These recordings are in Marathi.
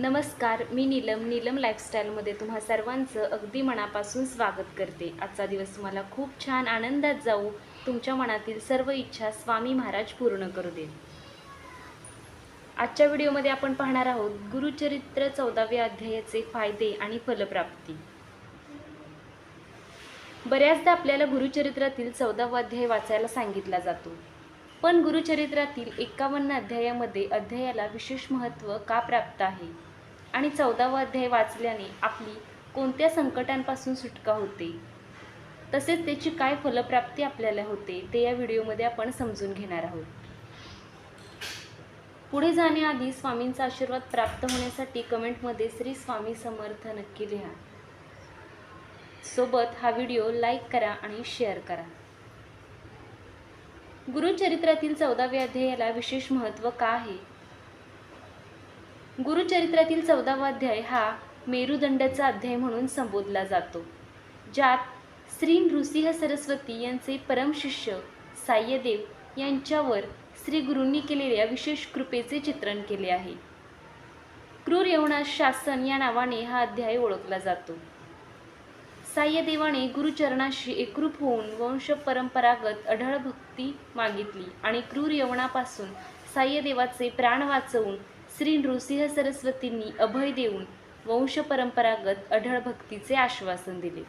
नमस्कार मी नीलम. नीलम लाईफस्टाईलमध्ये तुम्हा सर्वांचं अगदी मनापासून स्वागत करते. आजचा दिवस तुम्हाला खूप छान आनंदात जाऊ. तुमच्या मनातील सर्व इच्छा स्वामी महाराज पूर्ण करू दे आजच्या व्हिडिओमध्ये आपण पाहणार आहोत गुरुचरित्र चौदाव्या अध्यायाचे फायदे आणि फलप्राप्ती. बऱ्याचदा आपल्याला गुरुचरित्रातील चौदावा अध्याय वाचायला सांगितला जातो. पण गुरुचरित्रातील एकावन्न अध्यायामध्ये अध्यायाला विशेष महत्त्व का प्राप्त आहे? आणि चौदावा अध्याय वाचल्याने आपली कोणत्या संकटांपासून सुटका होते? तसेच त्याची काय फलप्राप्ती आपल्याला होते ते या व्हिडिओमध्ये आपण समजून घेणार आहोत. पुढे जाण्याआधी स्वामींचा आशीर्वाद प्राप्त होण्यासाठी कमेंटमध्ये श्री स्वामी समर्थ नक्की लिहा. सोबत हा व्हिडिओ लाईक करा आणि शेअर करा. गुरुचरित्रातील चौदाव्या अध्यायाला विशेष महत्त्व का आहे? गुरुचरित्रातील चौदावा अध्याय हा मेरुदंडाचा अध्याय म्हणून संबोधला जातो ज्यात श्री नृसिंह सरस्वती यांचे परमशिष्य साय्यदेव यांच्यावर श्री गुरूंनी केलेल्या विशेष कृपेचे चित्रण केले आहे. क्रूर यवना शासन या नावाने हा अध्याय ओळखला जातो. साह्यदेवाने गुरुचरणाशी एकरूप होऊन वंश परंपरागत अढळ भक्ती मागितली आणि क्रूर यवनापासून साह्यदेवाचे प्राण वाचवून श्री नृसिंह सरस्वतींनी अभय देऊन वंश परंपरागत अढळ भक्तीचे आश्वासन दिले.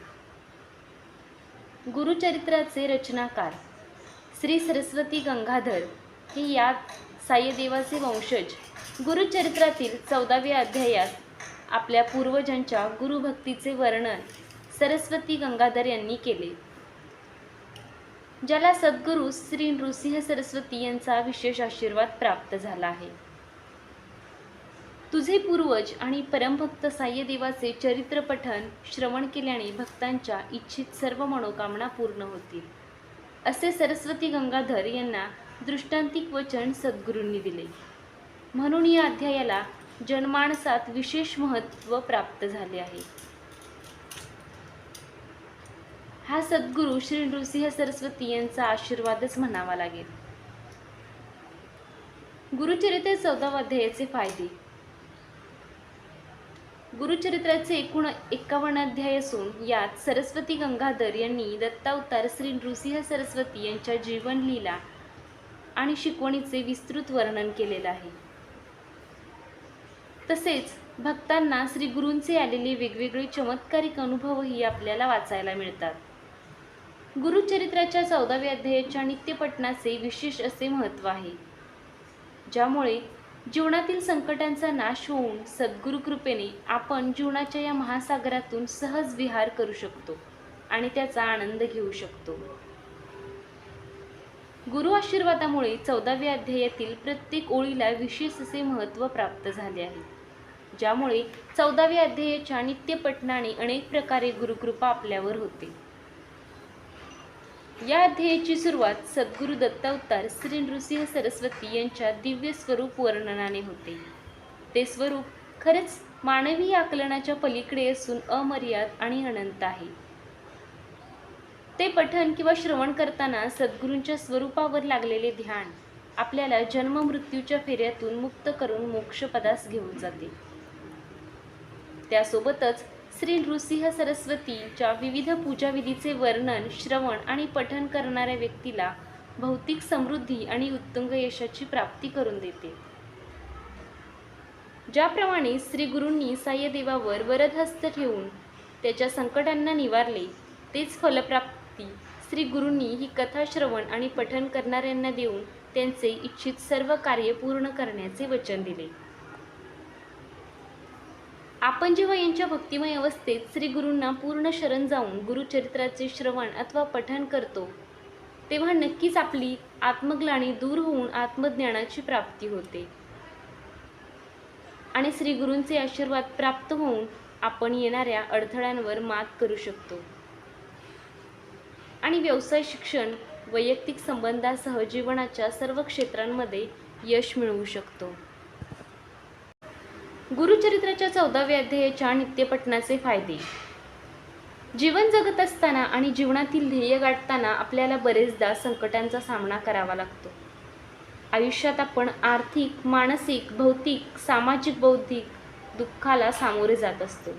गुरुचरित्राचे रचनाकार श्री सरस्वती गंगाधर हे यात साईदेवाचे वंशज गुरुचरित्रातील चौदाव्या अध्यायात आपल्या पूर्वजांच्या गुरुभक्तीचे वर्णन सरस्वती गंगाधर यांनी केले. ज्याला सद्गुरू श्री नृसिंह सरस्वती यांचा विशेष आशीर्वाद प्राप्त झाला आहे. तुझे पूर्वज आणि परमभक्त साह्यदेवाचे चरित्रपठन श्रवण केल्याने भक्तांच्या इच्छित सर्व मनोकामना पूर्ण होतील. असे सरस्वती गंगाधर यांना दृष्टांतिक वचन सद्गुरूंनी दिले. म्हणून या अध्यायाला जनमानसात विशेष महत्त्व प्राप्त झाले आहे. हा सद्गुरू श्री नृसिंह सरस्वती यांचा आशीर्वादच म्हणावा लागेल. गुरुचरित्र चौदावाध्यायाचे फायदे. गुरुचरित्राचे एकूण एकावन्न अध्याय असून यात सरस्वती गंगाधर यांनी दत्तावतार श्री नृसिंह सरस्वती यांच्या जीवनलीला आणि शिकवणीचे विस्तृत वर्णन केलेलं आहे. तसेच भक्तांना श्री गुरूंचे आलेले वेगवेगळे चमत्कारिक अनुभवही आपल्याला वाचायला मिळतात. गुरुचरित्राच्या चौदाव्या अध्यायाच्या नित्यपटनाचे विशेष असे महत्त्व आहे ज्यामुळे जीवनातील संकटांचा नाश होऊन सद्गुरुकृपेने आपण जीवनाच्या या महासागरातून सहज विहार करू शकतो आणि त्याचा आनंद घेऊ शकतो. गुरु आशीर्वादामुळे चौदाव्या अध्यायातील प्रत्येक ओळीला विशेष असे महत्त्व प्राप्त झाले आहे. ज्यामुळे चौदाव्या अध्यायाच्या नित्यपठणाने अनेक प्रकारे गुरुकृपा आपल्यावर होते. या अध्यायाची सुरुवात सद्गुरू दत्तावतार श्री नृसिंह सरस्वती यांच्या दिव्य स्वरूप वर्णनाने होते. ते स्वरूप खरंच मानवी आकलनाच्या पलीकडे असून अमर्याद आणि अनंत आहे. ते पठन किंवा श्रवण करताना सद्गुरूंच्या स्वरूपावर लागलेले ध्यान आपल्याला जन्म मृत्यूच्या फेऱ्यातून मुक्त करून मोक्षपदास घेऊन जाते. त्यासोबतच श्री नृसिंह सरस्वतीच्या विविध पूजाविधीचे वर्णन श्रवण आणि पठन करणाऱ्या व्यक्तीला भौतिक समृद्धी आणि उत्तुंग यशाची प्राप्ती करून देते. ज्याप्रमाणे श्री गुरूंनी साह्यदेवावर वरदहस्त ठेवून त्याच्या संकटांना निवारले तेच फलप्राप्ती श्री गुरूंनी ही कथा श्रवण आणि पठन करणाऱ्यांना देऊन त्यांचे इच्छित सर्व कार्य पूर्ण करण्याचे वचन दिले. आपण जेव्हा यांच्या भक्तिमय अवस्थेत श्री गुरूंना पूर्ण शरण जाऊन गुरुचरित्राचे श्रवण अथवा पठण करतो तेव्हा नक्कीच आपली आत्मग्लानी दूर होऊन आत्मज्ञानाची प्राप्ती होते. आणि श्री गुरूंचे आशीर्वाद प्राप्त होऊन आपण येणाऱ्या अडथळ्यांवर मात करू शकतो. आणि व्यवसाय शिक्षण वैयक्तिक संबंधासह जीवनाच्या सर्व क्षेत्रांमध्ये यश मिळवू शकतो. गुरुचरित्राच्या चौदाव्या अध्यायाच्या नित्यपठणाचे फायदे. जीवन जगत असताना आणि जीवनातील ध्येय गाठताना आपल्याला बरेचदा संकटांचा सामना करावा लागतो. आयुष्यात आपण आर्थिक मानसिक भौतिक सामाजिक बौद्धिक दुःखाला सामोरे जात असतो.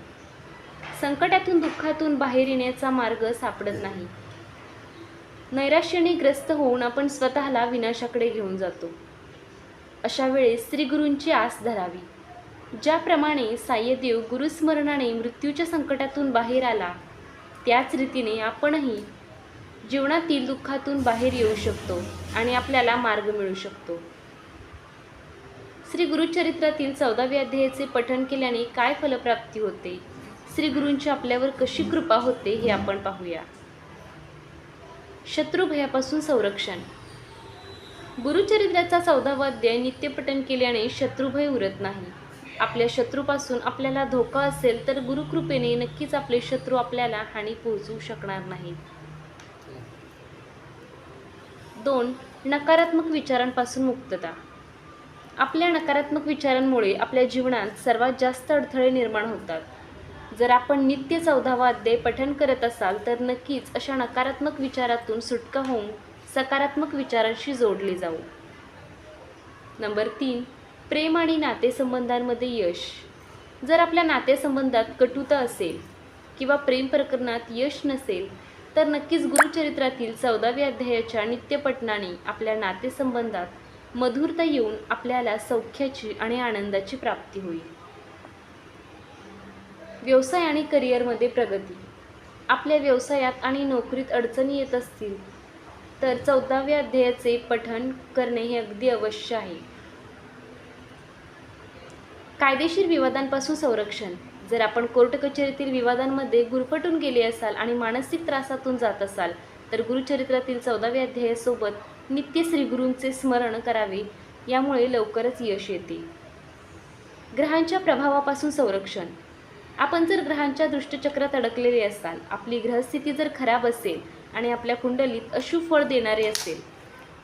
संकटातून दुःखातून बाहेर येण्याचा मार्ग सापडत नाही. नैराश्याने ग्रस्त होऊन आपण स्वतःला विनाशाकडे घेऊन जातो. अशा वेळेस श्रीगुरूंची आस धरावी. ज्याप्रमाणे साय्यदेव गुरुस्मरणाने मृत्यूच्या संकटातून बाहेर आला त्याच रीतीने आपणही जीवनातील दुःखातून बाहेर येऊ शकतो आणि आपल्याला मार्ग मिळू शकतो. श्री गुरुचरित्रातील चौदाव्या अध्यायाचे पठण केल्याने काय फलप्राप्ती होते? श्री गुरूंची आपल्यावर कशी कृपा होते हे आपण पाहूया. शत्रुभयापासून संरक्षण. गुरुचरित्राचा चौदावा अध्याय नित्यपठन केल्याने शत्रुभय उरत नाही. आपल्या शत्रूपासून आपल्याला धोका असेल तर गुरुकृपेने नक्कीच आपले शत्रू आपल्याला हानी पोहोचवू शकणार नाहीत दोन नकारात्मक विचारांपासून मुक्तता. आपल्या नकारात्मक विचारांमुळे आपल्या जीवनात सर्वात जास्त अडथळे निर्माण होतात. जर आपण नित्य चौदावा अध्याय पठण करत असाल तर नक्कीच अशा नकारात्मक विचारातून सुटका होऊन सकारात्मक विचारांशी जोडले जाऊ. नंबर तीन प्रेम आणि नातेसंबंधांमध्ये यश. जर आपल्या नातेसंबंधात कटुता असेल किंवा प्रेम प्रकरणात यश नसेल तर नक्कीच गुरुचरित्रातील चौदाव्या अध्यायाच्या नित्यपटनाने आपल्या नातेसंबंधात मधुरता येऊन आपल्याला सौख्याची आणि आनंदाची प्राप्ती होईल. व्यवसाय आणि करिअरमध्ये प्रगती. आपल्या व्यवसायात आणि नोकरीत अडचणी येत असतील तर चौदाव्या अध्यायाचे पठण करणे हे अगदी अवश्य आहे. कायदेशीर विवादांपासून संरक्षण. जर आपण कोर्ट कचेरीतील विवादांमध्ये गुरफटून गेले असाल आणि मानसिक त्रासातून जात असाल तर गुरुचरित्रातील चौदाव्या अध्यायासोबत नित्य श्रीगुरूंचे स्मरण करावे यामुळे लवकरच यश येते. ग्रहांच्या प्रभावापासून संरक्षण. आपण जर ग्रहांच्या दृष्टचक्रात अडकलेले असाल आपली ग्रहस्थिती जर खराब असेल आणि आपल्या कुंडलीत अशुभ फळ देणारे असेल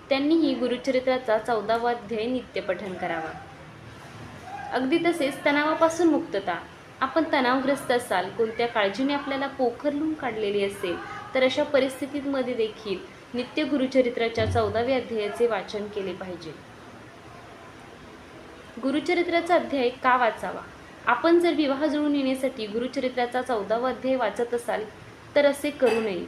त्यांनीही गुरुचरित्राचा चौदावा अध्याय नित्यपठन करावा. अगदी तसेच तणावापासून मुक्तता. आपण तणावग्रस्त असाल कोणत्या काळजीने आपल्याला पोखरलून काढलेली असेल तर अशा परिस्थितीमध्ये देखील नित्य गुरुचरित्राच्या चौदाव्या अध्यायाचे वाचन केले पाहिजे. गुरुचरित्राचा अध्याय का वाचावा? आपण जर विवाह जुळून येण्यासाठी गुरुचरित्राचा चौदावा अध्याय वाचत असाल तर असे करू नये.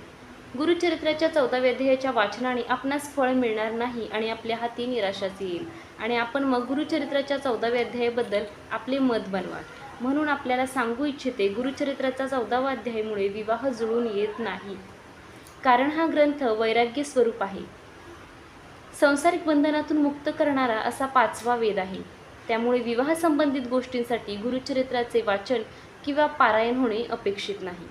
गुरुचरित्राच्या चौदाव्या अध्यायाच्या वाचनाने आपणास फळ मिळणार नाही आणि आपल्या हाती निराशाच येईल. आणि आपण मग गुरुचरित्राच्या चौदाव्या अध्यायाबद्दल आपले मत बनवा म्हणून आपल्याला सांगू इच्छिते गुरुचरित्राचा चौदावा अध्यायामुळे विवाह जुळून येत नाही. कारण हा ग्रंथ वैराग्य स्वरूप आहे. संसारिक बंधनातून मुक्त करणारा असा पाचवा वेद आहे. त्यामुळे विवाह संबंधित गोष्टींसाठी गुरुचरित्राचे वाचन किंवा पारायण होणे अपेक्षित नाही.